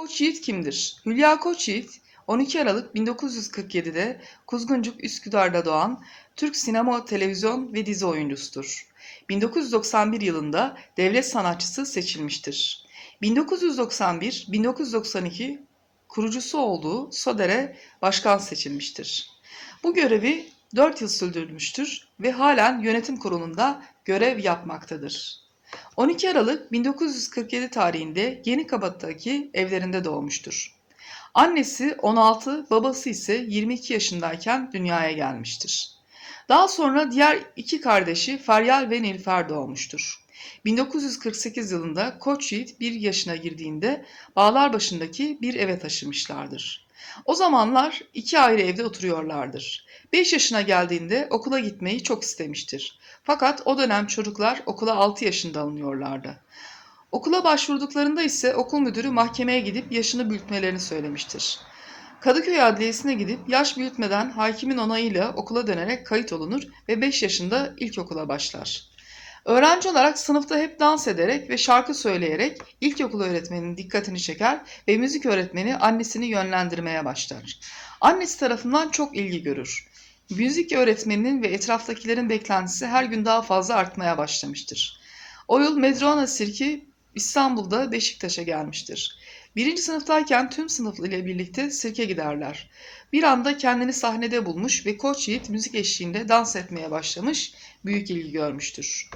Koçyiğit kimdir? Hülya Koçyiğit 12 Aralık 1947'de Kuzguncuk Üsküdar'da doğan Türk sinema, televizyon ve dizi oyuncusudur. 1991 yılında devlet sanatçısı seçilmiştir. 1991-1992 kurucusu olduğu SODER'e başkan seçilmiştir. Bu görevi 4 yıl sürdürmüştür ve halen yönetim kurulunda görev yapmaktadır. 12 Aralık 1947 tarihinde Yenikapı'daki evlerinde doğmuştur. Annesi 16, babası ise 22 yaşındayken dünyaya gelmiştir. Daha sonra diğer iki kardeşi Feryal ve Nilüfer doğmuştur. 1948 yılında Koç Yiğit 1 yaşına girdiğinde Bağlarbaşı'ndaki bir eve taşımışlardır. O zamanlar iki ayrı evde oturuyorlardır. 5 yaşına geldiğinde okula gitmeyi çok istemiştir. Fakat o dönem çocuklar okula 6 yaşında alınıyorlardı. Okula başvurduklarında ise okul müdürü mahkemeye gidip yaşını büyütmelerini söylemiştir. Kadıköy Adliyesi'ne gidip yaş büyütmeden hakimin onayıyla okula dönerek kayıt olunur ve 5 yaşında ilkokula başlar. Öğrenci olarak sınıfta hep dans ederek ve şarkı söyleyerek ilkokul öğretmeninin dikkatini çeker ve müzik öğretmeni annesini yönlendirmeye başlar. Annesi tarafından çok ilgi görür. Müzik öğretmeninin ve etraftakilerin beklentisi her gün daha fazla artmaya başlamıştır. O yıl Medrona Sirki İstanbul'da Beşiktaş'a gelmiştir. Birinci sınıftayken tüm sınıf ile birlikte sirke giderler. Bir anda kendini sahnede bulmuş ve Koç Yiğit müzik eşliğinde dans etmeye başlamış, büyük ilgi görmüştür.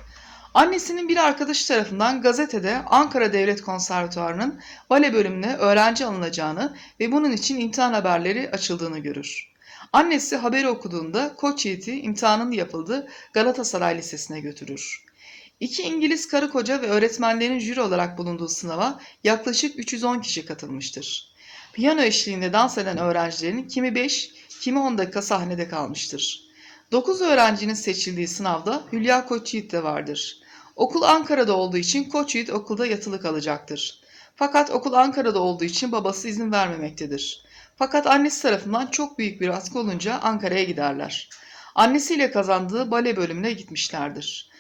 Annesinin bir arkadaşı tarafından gazetede Ankara Devlet Konservatuvarı'nın bale bölümüne öğrenci alınacağını ve bunun için imtihan haberleri açıldığını görür. Annesi haberi okuduğunda Koç Yiğit'i imtihanın yapıldığı Galatasaray Lisesi'ne götürür. İki İngiliz karı koca ve öğretmenlerin jüri olarak bulunduğu sınava yaklaşık 310 kişi katılmıştır. Piyano eşliğinde dans eden öğrencilerin kimi 5, kimi 10 dakika sahnede kalmıştır. 9 öğrencinin seçildiği sınavda Hülya Koçyiğit de vardır. Okul Ankara'da olduğu için Koçyiğit okulda yatılı kalacaktır. Fakat okul Ankara'da olduğu için babası izin vermemektedir. Fakat annesi tarafından çok büyük bir baskı olunca Ankara'ya giderler. Annesiyle kazandığı bale bölümüne gitmişlerdir.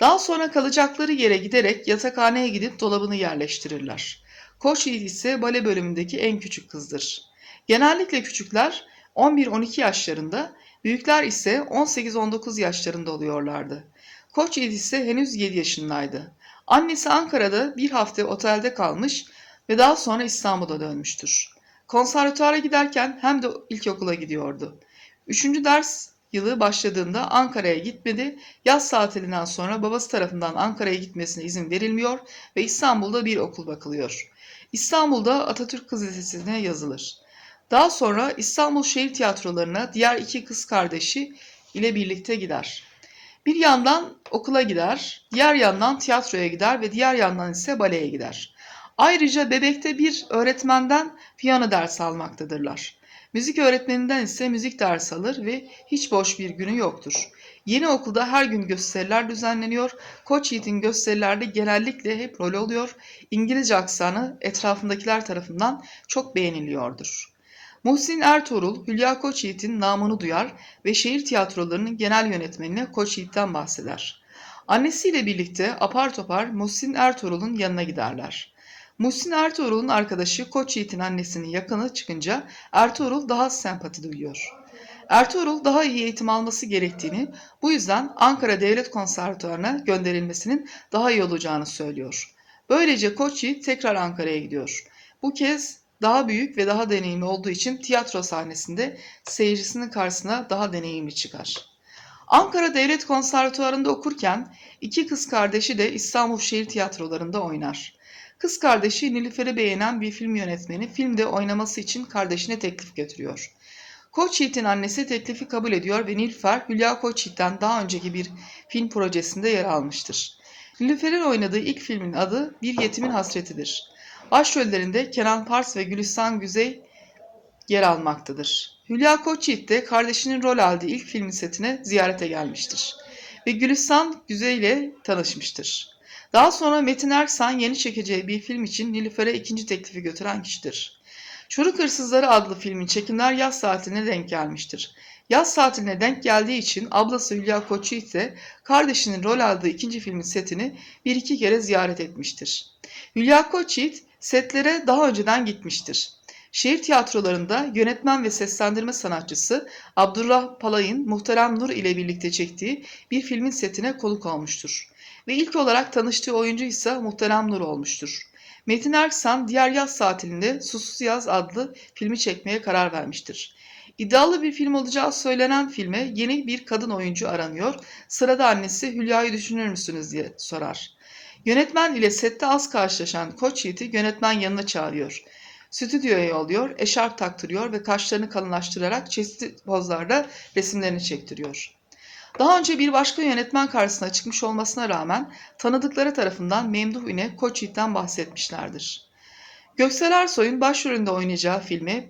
Daha sonra kalacakları yere giderek yatakhaneye gidip dolabını yerleştirirler. Koç Yiğit ise bale bölümündeki en küçük kızdır. Genellikle küçükler 11-12 yaşlarında, büyükler ise 18-19 yaşlarında oluyorlardı. Koç Yiğit ise henüz 7 yaşındaydı. Annesi Ankara'da bir hafta otelde kalmış ve daha sonra İstanbul'a dönmüştür. Konservatuara giderken hem de ilkokula gidiyordu. Üçüncü ders yılı başladığında Ankara'ya gitmedi. Yaz tatilinden sonra babası tarafından Ankara'ya gitmesine izin verilmiyor ve İstanbul'da bir okul bakılıyor. İstanbul'da Atatürk Kız Lisesi'ne yazılır. Daha sonra İstanbul Şehir Tiyatrolarına diğer iki kız kardeşi ile birlikte gider. Bir yandan okula gider, diğer yandan tiyatroya gider ve diğer yandan ise baleye gider. Ayrıca bebekte bir öğretmenden piyano dersi almaktadırlar. Müzik öğretmeninden ise müzik dersi alır ve hiç boş bir günü yoktur. Yeni okulda her gün gösteriler düzenleniyor. Koç Yiğit'in gösterilerde genellikle hep rol oluyor. İngilizce aksanı etrafındakiler tarafından çok beğeniliyordur. Muhsin Ertuğrul, Hülya Koç Yiğit'in namını duyar ve şehir tiyatrolarının genel yönetmenine Koç Yiğit'ten bahseder. Annesiyle birlikte apar topar Muhsin Ertuğrul'un yanına giderler. Muhsin Ertuğrul'un arkadaşı Koç Yiğit'in annesinin yakını çıkınca Ertuğrul daha sempati duyuyor. Ertuğrul daha iyi eğitim alması gerektiğini, bu yüzden Ankara Devlet Konservatuvarı'na gönderilmesinin daha iyi olacağını söylüyor. Böylece Koç Yiğit tekrar Ankara'ya gidiyor. Bu kez daha büyük ve daha deneyimli olduğu için tiyatro sahnesinde seyircisinin karşısına daha deneyimli çıkar. Ankara Devlet Konservatuvarı'nda okurken iki kız kardeşi de İstanbul Şehir Tiyatroları'nda oynar. Kız kardeşi Nilüfer'i beğenen bir film yönetmeni filmde oynaması için kardeşine teklif götürüyor. Koç Yiğit'in annesi teklifi kabul ediyor ve Nilüfer Hülya Koç Yiğit'ten daha önceki bir film projesinde yer almıştır. Nilüfer'in oynadığı ilk filmin adı Bir Yetimin Hasretidir. Başrollerinde Kenan Pars ve Gülistan Güzey yer almaktadır. Hülya Koçyiğit de kardeşinin rol aldığı ilk filmin setine ziyarete gelmiştir. Ve Gülistan Güzey ile tanışmıştır. Daha sonra Metin Erksan yeni çekeceği bir film için Nilüfer'e ikinci teklifi götüren kişidir. Çocuk Hırsızları adlı filmin çekimler yaz tatiline denk gelmiştir. Yaz tatiline denk geldiği için ablası Hülya Koçyiğit de kardeşinin rol aldığı ikinci filmin setini bir iki kere ziyaret etmiştir. Hülya Koçyiğit setlere daha önceden gitmiştir. Şehir tiyatrolarında yönetmen ve seslendirme sanatçısı Abdurrah Palay'ın Muhterem Nur ile birlikte çektiği bir filmin setine konuk olmuştur. Ve ilk olarak tanıştığı oyuncu ise Muhterem Nur olmuştur. Metin Erksan diğer yaz tatilinde Susuz Yaz adlı filmi çekmeye karar vermiştir. İddialı bir film olacağı söylenen filme yeni bir kadın oyuncu aranıyor. Sırada annesi Hülya'yı düşünür müsünüz diye sorar. Yönetmen ile sette az karşılaşan Koç Yiğit'i yönetmen yanına çağırıyor. Stüdyoya yolluyor, eşarp taktırıyor ve kaşlarını kalınlaştırarak çeşitli pozlarda resimlerini çektiriyor. Daha önce bir başka yönetmen karşısına çıkmış olmasına rağmen tanıdıkları tarafından Memduh Üne Koç Yiğit'ten bahsetmişlerdir. Göksel Ersoy'un başrolünde oynayacağı filme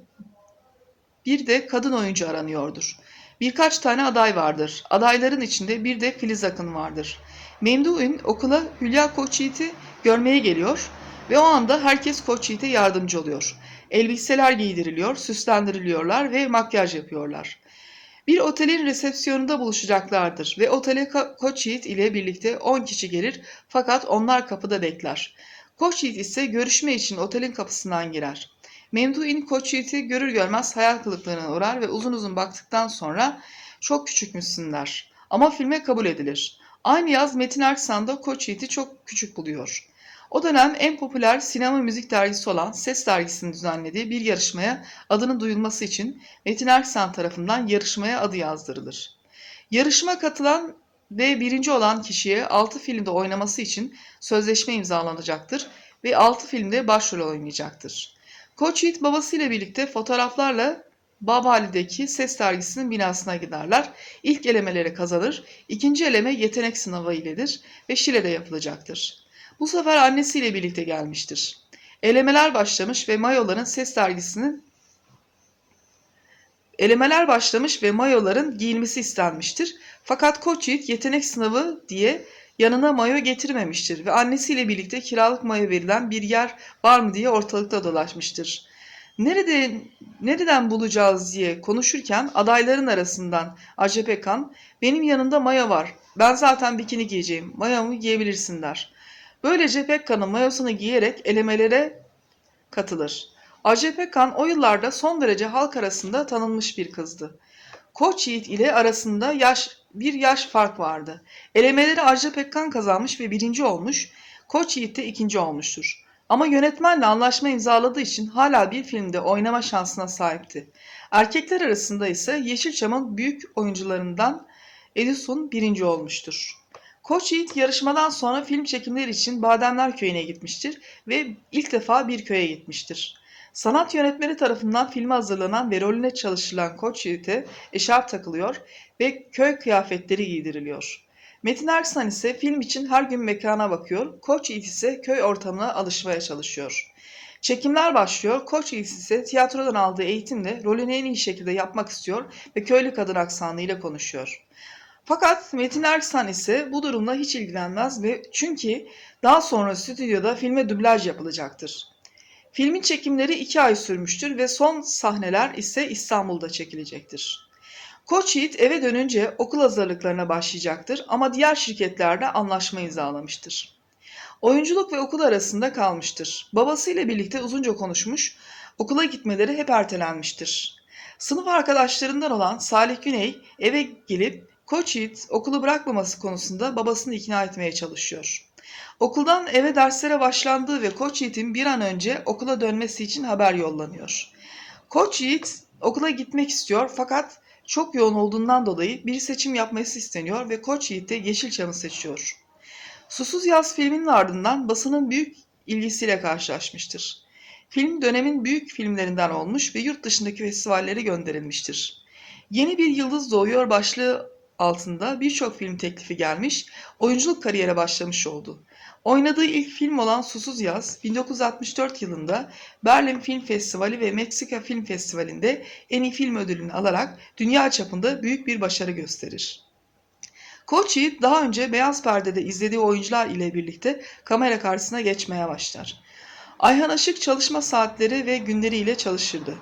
bir de kadın oyuncu aranıyordur. Birkaç tane aday vardır. Adayların içinde bir de Filiz Akın vardır. Memduh Ün okula Hülya Koç Yiğit'i görmeye geliyor ve o anda herkes Koç Yiğit'e yardımcı oluyor. Elbiseler giydiriliyor, süslendiriliyorlar ve makyaj yapıyorlar. Bir otelin resepsiyonunda buluşacaklardır ve otele Ko- Koç Yiğit ile birlikte 10 kişi gelir fakat onlar kapıda bekler. Koç Yiğit ise görüşme için otelin kapısından girer. Memduhin Koç Yiğit'i görür görmez hayal kırıklığına uğrar ve uzun uzun baktıktan sonra çok küçükmüşsün der. Ama filme kabul edilir. Aynı yaz Metin Erksan da Koç Yiğit'i çok küçük buluyor. O dönem en popüler sinema müzik dergisi olan Ses dergisinin düzenlediği bir yarışmaya adının duyulması için Metin Erksan tarafından yarışmaya adı yazdırılır. Yarışma katılan ve birinci olan kişiye 6 filmde oynaması için sözleşme imzalanacaktır ve 6 filmde başrol oynayacaktır. Koç Yiğit babasıyla birlikte fotoğraflarla Babali'deki Ses dergisinin binasına giderler. İlk elemeleri kazanır, ikinci eleme yetenek sınavı iledir ve Şile'de yapılacaktır. Bu sefer annesiyle birlikte gelmiştir. Elemeler başlamış ve mayoların Ses dergisinin Elemeler başlamış ve mayoların giyilmesi istenmiştir. Fakat Koç Yiğit yetenek sınavı diye yanına mayo getirmemiştir ve annesiyle birlikte kiralık mayo verilen bir yer var mı diye ortalıkta dolaşmıştır. Nerede, nereden bulacağız diye konuşurken adayların arasından Acep Ekan, benim yanımda mayo var, ben zaten bikini giyeceğim, mayomu giyebilirsin der. Böylece Pekkan'ın mayosunu giyerek elemelere katılır. Acep Ekan o yıllarda son derece halk arasında tanınmış bir kızdı. Koç Yiğit ile arasında yaş bir yaş fark vardı. Elemeleri Ajda Pekkan kazanmış ve birinci olmuş, Koç Yiğit de ikinci olmuştur. Ama yönetmenle anlaşma imzaladığı için hala bir filmde oynama şansına sahipti. Erkekler arasında ise Yeşilçam'ın büyük oyuncularından Edison birinci olmuştur. Koç Yiğit yarışmadan sonra film çekimleri için Bademler Köyü'ne gitmiştir ve ilk defa bir köye gitmiştir. Sanat yönetmeni tarafından filme hazırlanan ve rolüne çalışılan Koç Yiğit'e eşarp takılıyor ve köy kıyafetleri giydiriliyor. Metin Erksan ise film için her gün mekana bakıyor, Koç Yiğit ise köy ortamına alışmaya çalışıyor. Çekimler başlıyor, Koç Yiğit ise tiyatrodan aldığı eğitimle rolünü en iyi şekilde yapmak istiyor ve köylü kadın aksanıyla konuşuyor. Fakat Metin Erksan ise bu durumla hiç ilgilenmez ve çünkü daha sonra stüdyoda filme dublaj yapılacaktır. Filmin çekimleri iki ay sürmüştür ve son sahneler ise İstanbul'da çekilecektir. Koç Yiğit eve dönünce okul hazırlıklarına başlayacaktır ama diğer şirketlerde anlaşma imzalamıştır. Oyunculuk ve okul arasında kalmıştır. Babasıyla birlikte uzunca konuşmuş, okula gitmeleri hep ertelenmiştir. Sınıf arkadaşlarından olan Salih Güney eve gelip Koç Yiğit okulu bırakmaması konusunda babasını ikna etmeye çalışıyor. Okuldan eve derslere başlandığı ve Koç Yiğit'in bir an önce okula dönmesi için haber yollanıyor. Koç Yiğit okula gitmek istiyor fakat çok yoğun olduğundan dolayı bir seçim yapması isteniyor ve Koç Yiğit de Yeşilçam'ı seçiyor. Susuz Yaz filminin ardından basının büyük ilgisiyle karşılaşmıştır. Film dönemin büyük filmlerinden olmuş ve yurt dışındaki festivallere gönderilmiştir. Yeni bir yıldız doğuyor başlığı altında birçok film teklifi gelmiş, oyunculuk kariyere başlamış oldu. Oynadığı ilk film olan Susuz Yaz, 1964 yılında Berlin Film Festivali ve Meksika Film Festivali'nde en iyi film ödülünü alarak dünya çapında büyük bir başarı gösterir. Koç Yiğit daha önce Beyaz Perde'de izlediği oyuncular ile birlikte kamera karşısına geçmeye başlar. Ayhan Işık çalışma saatleri ve günleriyle çalışırdı.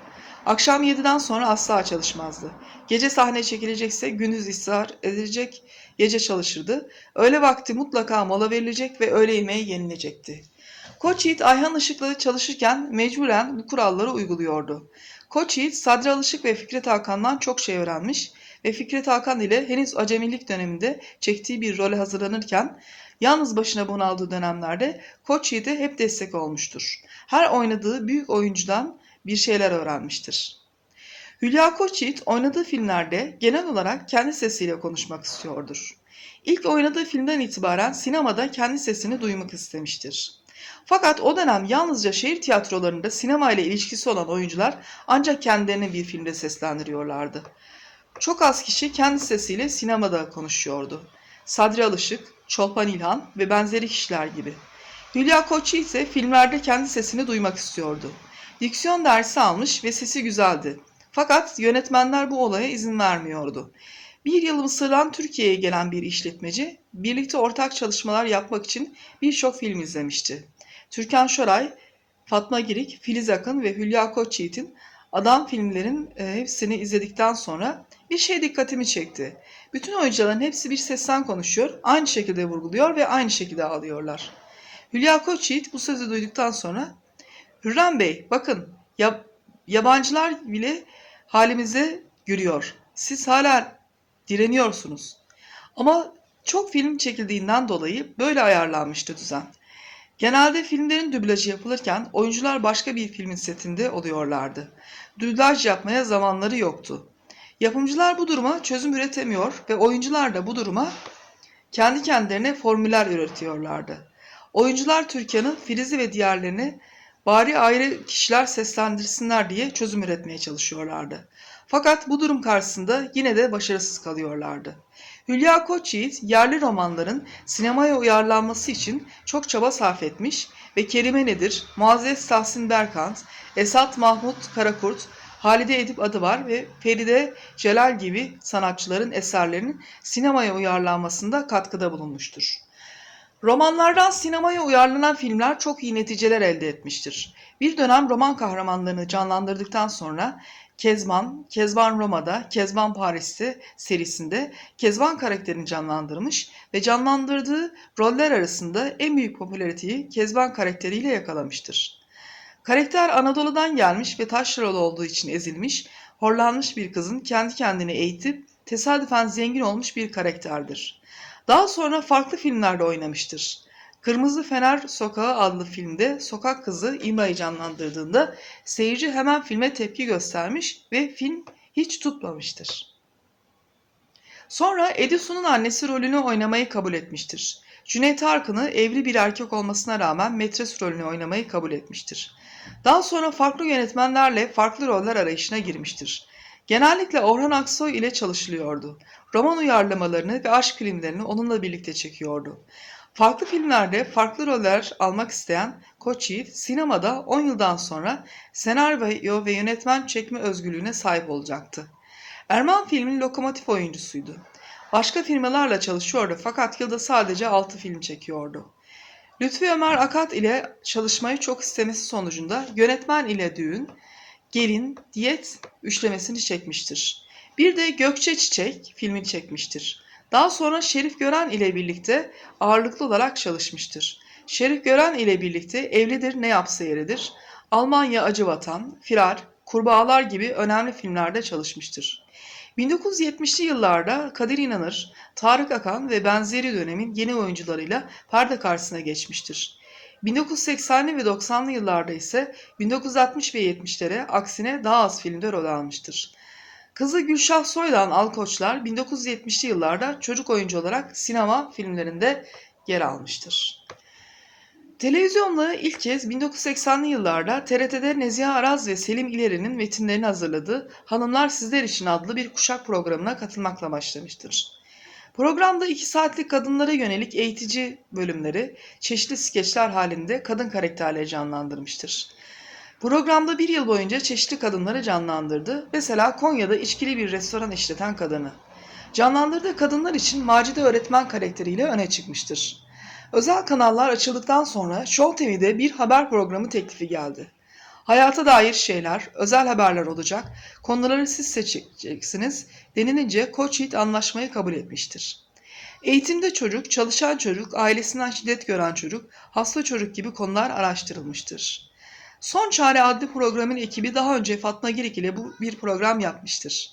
Akşam 7'den sonra asla çalışmazdı. Gece sahne çekilecekse gündüz ısrar edilecek, gece çalışırdı. Öğle vakti mutlaka mola verilecek ve öğle yemeği yenilecekti. Koç Yiğit Ayhan Işık'la çalışırken mecburen bu kuralları uyguluyordu. Koç Yiğit Sadri Alışık ve Fikret Hakan'dan çok şey öğrenmiş ve Fikret Hakan ile henüz acemilik döneminde çektiği bir role hazırlanırken yalnız başına bunaldığı dönemlerde Koç Yiğit'e hep destek olmuştur. Her oynadığı büyük oyuncudan bir şeyler öğrenmiştir. Hülya Koçyiğit oynadığı filmlerde genel olarak kendi sesiyle konuşmak istiyordur. İlk oynadığı filmden itibaren sinemada kendi sesini duymak istemiştir. Fakat o dönem yalnızca şehir tiyatrolarında sinema ile ilişkisi olan oyuncular ancak kendilerini bir filmde seslendiriyorlardı. Çok az kişi kendi sesiyle sinemada konuşuyordu. Sadri Alışık, Çolpan İlhan ve benzeri kişiler gibi. Hülya Koçyiğit ise filmlerde kendi sesini duymak istiyordu. Diksiyon dersi almış ve sesi güzeldi. Fakat yönetmenler bu olaya izin vermiyordu. Bir yıl Mısır'dan Türkiye'ye gelen bir işletmeci, birlikte ortak çalışmalar yapmak için birçok film izlemişti. Türkan Şoray, Fatma Girik, Filiz Akın ve Hülya Koçyiğit'in Adam filmlerin e, hepsini izledikten sonra bir şey dikkatimi çekti. Bütün oyuncuların hepsi bir sesten konuşuyor, aynı şekilde vurguluyor ve aynı şekilde ağlıyorlar. Hülya Koçyiğit bu sözü duyduktan sonra Hürrem Bey bakın ya, yabancılar bile halimize gülüyor. Siz hala direniyorsunuz. Ama çok film çekildiğinden dolayı böyle ayarlanmıştı düzen. Genelde filmlerin dublajı yapılırken oyuncular başka bir filmin setinde oluyorlardı. Dublaj yapmaya zamanları yoktu. Yapımcılar bu duruma çözüm üretemiyor ve oyuncular da bu duruma kendi kendilerine formüller üretiyorlardı. Oyuncular Türkan'ı, Filiz'i ve diğerlerini bari ayrı kişiler seslendirsinler diye çözüm üretmeye çalışıyorlardı. Fakat bu durum karşısında yine de başarısız kalıyorlardı. Hülya Koçyiğit yerli romanların sinemaya uyarlanması için çok çaba sarf etmiş ve Kerime Nedir, Muazzez Tahsin Berkant, Esat Mahmut Karakurt, Halide Edip Adıvar ve Feride Celal gibi sanatçıların eserlerinin sinemaya uyarlanmasında katkıda bulunmuştur. Romanlardan sinemaya uyarlanan filmler çok iyi neticeler elde etmiştir. Bir dönem roman kahramanlarını canlandırdıktan sonra Kezban, Kezban Roma'da, Kezban Paris'te serisinde Kezban karakterini canlandırmış ve canlandırdığı roller arasında en büyük popülariteyi Kezban karakteriyle yakalamıştır. Karakter Anadolu'dan gelmiş ve taşralı olduğu için ezilmiş, horlanmış bir kızın kendi kendini eğitip tesadüfen zengin olmuş bir karakterdir. Daha sonra farklı filmlerde oynamıştır. Kırmızı Fener Sokağı adlı filmde sokak kızı İmra'yı canlandırdığında seyirci hemen filme tepki göstermiş ve film hiç tutmamıştır. Sonra Edison'un annesi rolünü oynamayı kabul etmiştir. Cüneyt Arkın'ı evli bir erkek olmasına rağmen metres rolünü oynamayı kabul etmiştir. Daha sonra farklı yönetmenlerle farklı roller arayışına girmiştir. Genellikle Orhan Aksoy ile çalışılıyordu. Roman uyarlamalarını ve aşk filmlerini onunla birlikte çekiyordu. Farklı filmlerde farklı roller almak isteyen Koç sinemada 10 yıldan sonra senaryo ve yönetmen çekme özgürlüğüne sahip olacaktı. Erman filmin lokomotif oyuncusuydu. Başka firmalarla çalışıyordu fakat yılda sadece 6 film çekiyordu. Lütfi Ömer Akat ile çalışmayı çok istemesi sonucunda yönetmen ile düğün, gelin, diyet üçlemesini çekmiştir. Bir de Gökçe Çiçek filmi çekmiştir. Daha sonra Şerif Gören ile birlikte ağırlıklı olarak çalışmıştır. Şerif Gören ile birlikte Evlidir Ne Yapsa Yeridir, Almanya Acı Vatan, Firar, Kurbağalar gibi önemli filmlerde çalışmıştır. 1970'li yıllarda Kadir İnanır, Tarık Akan ve benzeri dönemin yeni oyuncularıyla perde karşısına geçmiştir. 1980'li ve 90'lı yıllarda ise 1960 ve 70'lere aksine daha az filmde rol almıştır. Kızı Gülşah Soydan Alkoçlar 1970'li yıllarda çocuk oyuncu olarak sinema filmlerinde yer almıştır. Televizyonda ilk kez 1980'li yıllarda TRT'de Nezihe Araz ve Selim İleri'nin metinlerini hazırladığı Hanımlar Sizler İçin adlı bir kuşak programına katılmakla başlamıştır. Programda iki saatlik kadınlara yönelik eğitici bölümleri çeşitli skeçler halinde kadın karakterleri canlandırmıştır. Programda bir yıl boyunca çeşitli kadınları canlandırdı. Mesela Konya'da içkili bir restoran işleten kadını. Canlandırdığı kadınlar için Macide öğretmen karakteriyle öne çıkmıştır. Özel kanallar açıldıktan sonra Show TV'de bir haber programı teklifi geldi. Hayata dair şeyler, özel haberler olacak, konuları siz seçeceksiniz denilince Koç Yiğit anlaşmayı kabul etmiştir. Eğitimde çocuk, çalışan çocuk, ailesinden şiddet gören çocuk, hasta çocuk gibi konular araştırılmıştır. Son Çare adlı programın ekibi daha önce Fatma Girik ile bu bir program yapmıştır.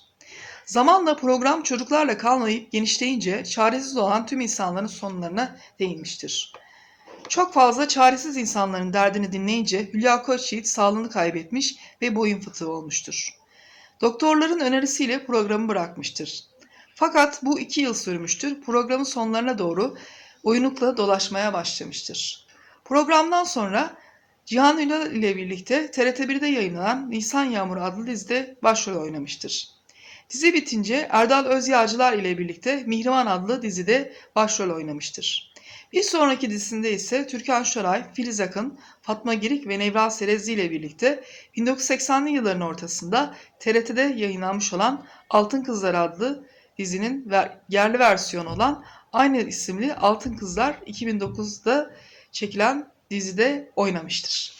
Zamanla program çocuklarla kalmayıp genişleyince çaresiz olan tüm insanların sonlarına değinmiştir. Çok fazla çaresiz insanların derdini dinleyince Hülya Koçyiğit sağlığını kaybetmiş ve boyun fıtığı olmuştur. Doktorların önerisiyle programı bırakmıştır. Fakat bu iki yıl sürmüştür. Programın sonlarına doğru oyunlukla dolaşmaya başlamıştır. Programdan sonra Cihan Ünal ile birlikte TRT1'de yayınlanan Nisan Yağmuru adlı dizide başrol oynamıştır. Dizi bitince Erdal Özyağcılar ile birlikte Mihriman adlı dizide başrol oynamıştır. Bir sonraki dizisinde ise Türkan Şoray, Filiz Akın, Fatma Girik ve Nevra Serezli ile birlikte 1980'li yılların ortasında TRT'de yayınlanmış olan Altın Kızlar adlı dizinin yerli versiyonu olan aynı isimli Altın Kızlar 2009'da çekilen dizide oynamıştır.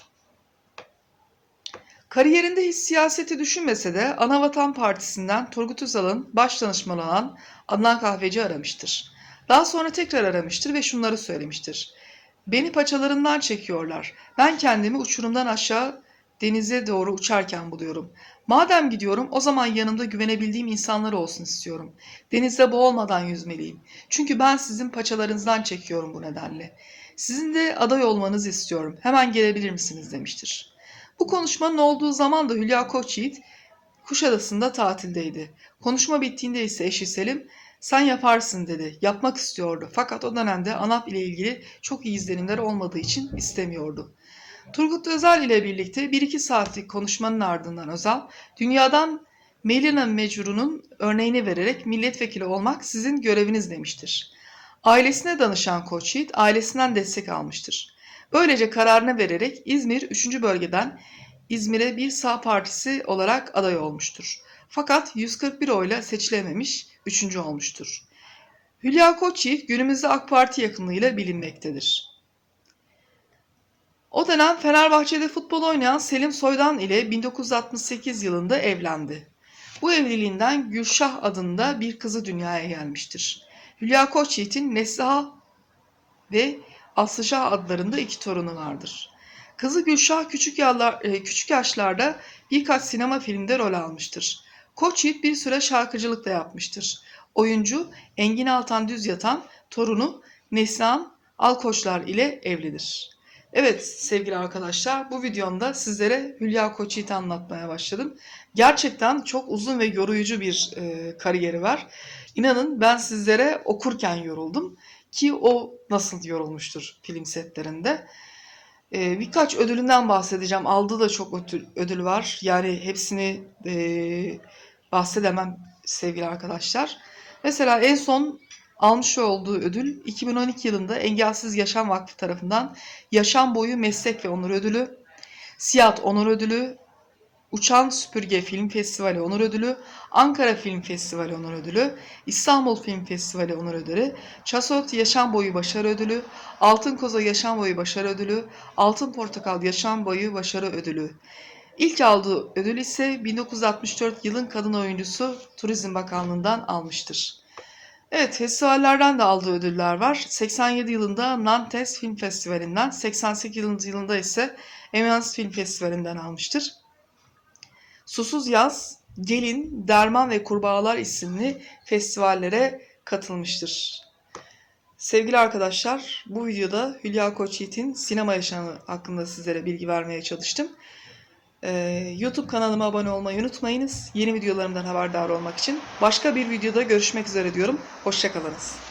Kariyerinde hiç siyaseti düşünmese de Anavatan Partisi'nden Turgut Özal'ın baş danışmanı olan Adnan Kahveci aramıştır. Daha sonra tekrar aramıştır ve şunları söylemiştir. Beni paçalarından çekiyorlar. Ben kendimi uçurumdan aşağı denize doğru uçarken buluyorum. Madem gidiyorum o zaman yanımda güvenebildiğim insanlar olsun istiyorum. Denizde boğulmadan yüzmeliyim. Çünkü ben sizin paçalarınızdan çekiyorum bu nedenle. Sizin de aday olmanızı istiyorum. Hemen gelebilir misiniz demiştir. Bu konuşmanın olduğu zaman da Hülya Koçyiğit Kuşadası'nda tatildeydi. Konuşma bittiğinde ise eşi Selim sen yaparsın dedi. Yapmak istiyordu. Fakat o dönemde ANAP ile ilgili çok iyi izlenimler olmadığı için istemiyordu. Turgut Özal ile birlikte 1-2 saatlik konuşmanın ardından Özal, dünyadan Melina Mecru'nun örneğini vererek milletvekili olmak sizin göreviniz demiştir. Ailesine danışan Koçyiğit ailesinden destek almıştır. Böylece kararını vererek İzmir 3. bölgeden İzmir'e bir sağ partisi olarak aday olmuştur. Fakat 141 oyla seçilememiş, 3. olmuştur. Hülya Koçyiğit günümüzde AK Parti yakınlığıyla bilinmektedir. O dönem Fenerbahçe'de futbol oynayan Selim Soydan ile 1968 yılında evlendi. Bu evliliğinden Gülşah adında bir kızı dünyaya gelmiştir. Hülya Koçyiğit'in Nesliha ve Aslışah adlarında iki torunu vardır. Kızı Gülşah küçük, yallar, e, küçük yaşlarda birkaç sinema filmde rol almıştır. Koçyiğit bir süre şarkıcılık da yapmıştır. Oyuncu Engin Altan Düz Yatan torunu Neslihan Alkoçlar ile evlidir. Evet sevgili arkadaşlar bu videomda sizlere Hülya Koçyiğit'i anlatmaya başladım. Gerçekten çok uzun ve yoruyucu bir e, kariyeri var. İnanın ben sizlere okurken yoruldum ki o nasıl yorulmuştur film setlerinde. E, birkaç ödülünden bahsedeceğim. Aldığı da çok ödül var. Yani hepsini e, bahsedemem sevgili arkadaşlar. Mesela en son almış olduğu ödül 2012 yılında Engelsiz Yaşam Vakfı tarafından Yaşam Boyu Meslek ve Onur Ödülü, Siyat Onur Ödülü, Uçan Süpürge Film Festivali Onur Ödülü, Ankara Film Festivali Onur Ödülü, İstanbul Film Festivali Onur Ödülü, Çasot Yaşam Boyu Başarı Ödülü, Altın Koza Yaşam Boyu Başarı Ödülü, Altın Portakal Yaşam Boyu Başarı Ödülü. İlk aldığı ödül ise 1964 yılın kadın oyuncusu Turizm Bakanlığı'ndan almıştır. Evet, festivallerden de aldığı ödüller var. 87 yılında Nantes Film Festivali'nden, 88 yılında ise Eminence Film Festivali'nden almıştır. Susuz Yaz, Gelin, Derman ve Kurbağalar isimli festivallere katılmıştır. Sevgili arkadaşlar, bu videoda Hülya Koçyiğit'in sinema yaşamı hakkında sizlere bilgi vermeye çalıştım. Ee, YouTube kanalıma abone olmayı unutmayınız. Yeni videolarımdan haberdar olmak için. Başka bir videoda görüşmek üzere diyorum. Hoşçakalınız.